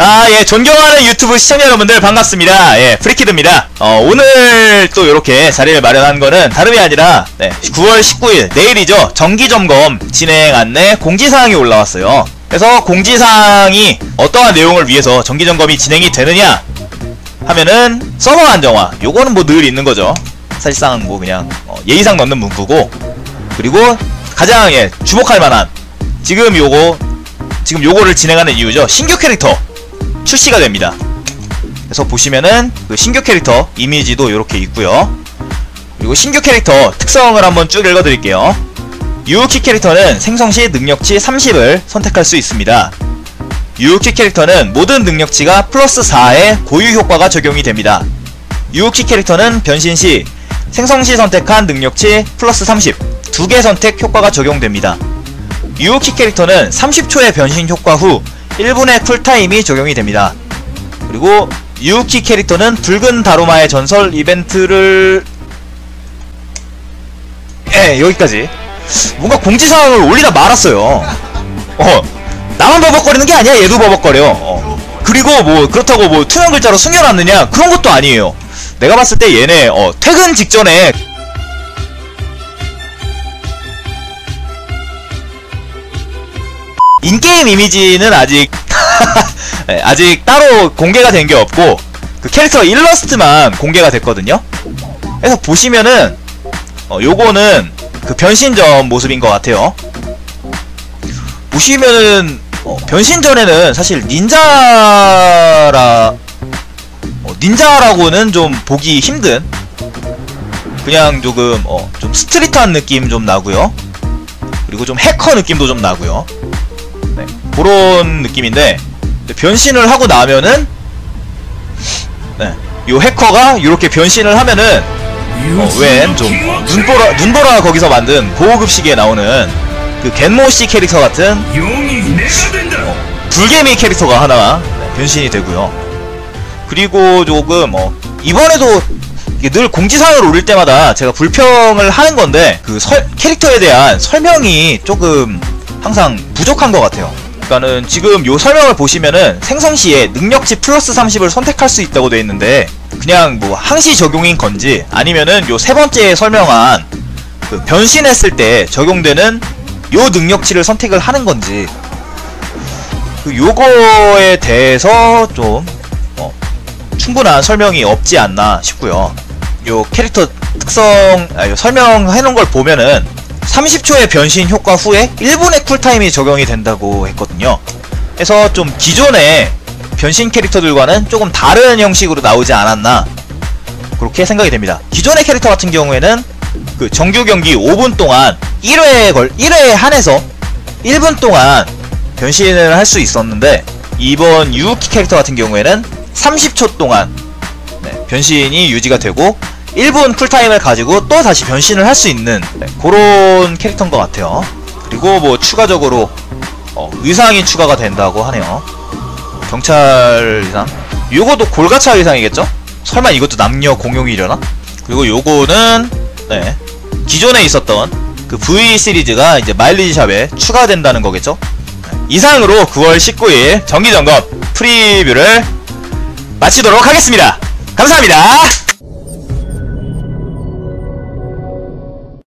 아, 예, 존경하는 유튜브 시청자 여러분들 반갑습니다. 예, 프리키드입니다. 어, 오늘 또 이렇게 자리를 마련한 거는 다름이 아니라, 네, 9월 19일, 내일이죠. 정기점검 진행 안내 공지사항이 올라왔어요. 그래서 공지사항이 어떠한 내용을 위해서 정기점검이 진행이 되느냐 하면은 서버 안정화. 요거는 뭐 늘 있는 거죠. 사실상 뭐 그냥 어, 예의상 넣는 문구고 그리고 가장 예, 주목할 만한 지금 요거 지금 요거를 진행하는 이유죠. 신규 캐릭터 출시가 됩니다. 그래서 보시면은 그 신규 캐릭터 이미지도 이렇게 있고요. 그리고 신규 캐릭터 특성을 한번 쭉 읽어드릴게요. 유우키 캐릭터는 생성시 능력치 30을 선택할 수 있습니다. 유우키 캐릭터는 모든 능력치가 플러스 4의 고유 효과가 적용이 됩니다. 유우키 캐릭터는 변신 시 생성시 선택한 능력치 플러스 30 두 개 선택 효과가 적용됩니다. 유우키 캐릭터는 30초의 변신 효과 후 1분의 쿨타임이 적용이 됩니다. 그리고 유우키 캐릭터는 붉은 다루마의 전설 이벤트를 예 여기까지. 뭔가 공지사항을 올리다 말았어요. 어 나만 버벅거리는 게 아니야. 얘도 버벅거려. 어. 그리고 뭐 그렇다고 뭐 투명 글자로 숨겨놨느냐? 그런 것도 아니에요. 내가 봤을 때 얘네 어 퇴근 직전에 인게임 이미지는 아직 네, 아직 따로 공개가 된 게 없고 그 캐릭터 일러스트만 공개가 됐거든요. 그래서 보시면은 어, 요거는 그 변신 전 모습인 것 같아요. 보시면은 어, 변신 전에는 사실 닌자라 어, 닌자라고는 좀 보기 힘든 그냥 조금 어, 좀 스트릿한 느낌 좀 나고요. 그리고 좀 해커 느낌도 좀 나고요. 네, 그런 느낌인데 변신을 하고 나면은 네, 요 해커가 이렇게 변신을 하면은 어, 웬좀 눈보라 눈보라 거기서 만든 고급식에 나오는 그 겐모씨 캐릭터 같은 어, 불개미 캐릭터가 하나 네, 변신이 되고요. 그리고 조금 어, 이번에도 늘 공지사항을 올릴 때마다 제가 불평을 하는 건데 그 설, 캐릭터에 대한 설명이 조금 항상 부족한 것 같아요. 그러니까는 지금 요 설명을 보시면은 생성시에 능력치 플러스 30을 선택할 수 있다고 되어 있는데 그냥 뭐 항시 적용인 건지 아니면은 요 세 번째 설명한 그 변신했을 때 적용되는 요 능력치를 선택을 하는 건지 그 요거에 대해서 좀 어, 충분한 설명이 없지 않나 싶고요. 요 캐릭터 특성 아, 요 설명해 놓은 걸 보면은 30초의 변신 효과 후에 1분의 쿨타임이 적용이 된다고 했거든요. 그래서 좀 기존의 변신 캐릭터들과는 조금 다른 형식으로 나오지 않았나 그렇게 생각이 됩니다. 기존의 캐릭터 같은 경우에는 그 정규 경기 5분 동안 1회에 걸 1회에 한해서 1분 동안 변신을 할 수 있었는데 이번 유우키 캐릭터 같은 경우에는 30초 동안 네, 변신이 유지가 되고 1분 쿨타임을 가지고 또 다시 변신을 할 수 있는 네, 그런 캐릭터인 것 같아요. 그리고 뭐 추가적으로 어, 의상이 추가가 된다고 하네요. 경찰 의상. 요것도 골가차 의상이겠죠? 설마 이것도 남녀 공용이려나? 그리고 요거는 네 기존에 있었던 그 V 시리즈가 이제 마일리지 샵에 추가된다는 거겠죠? 네, 이상으로 9월 19일 정기점검 프리뷰를 마치도록 하겠습니다. 감사합니다.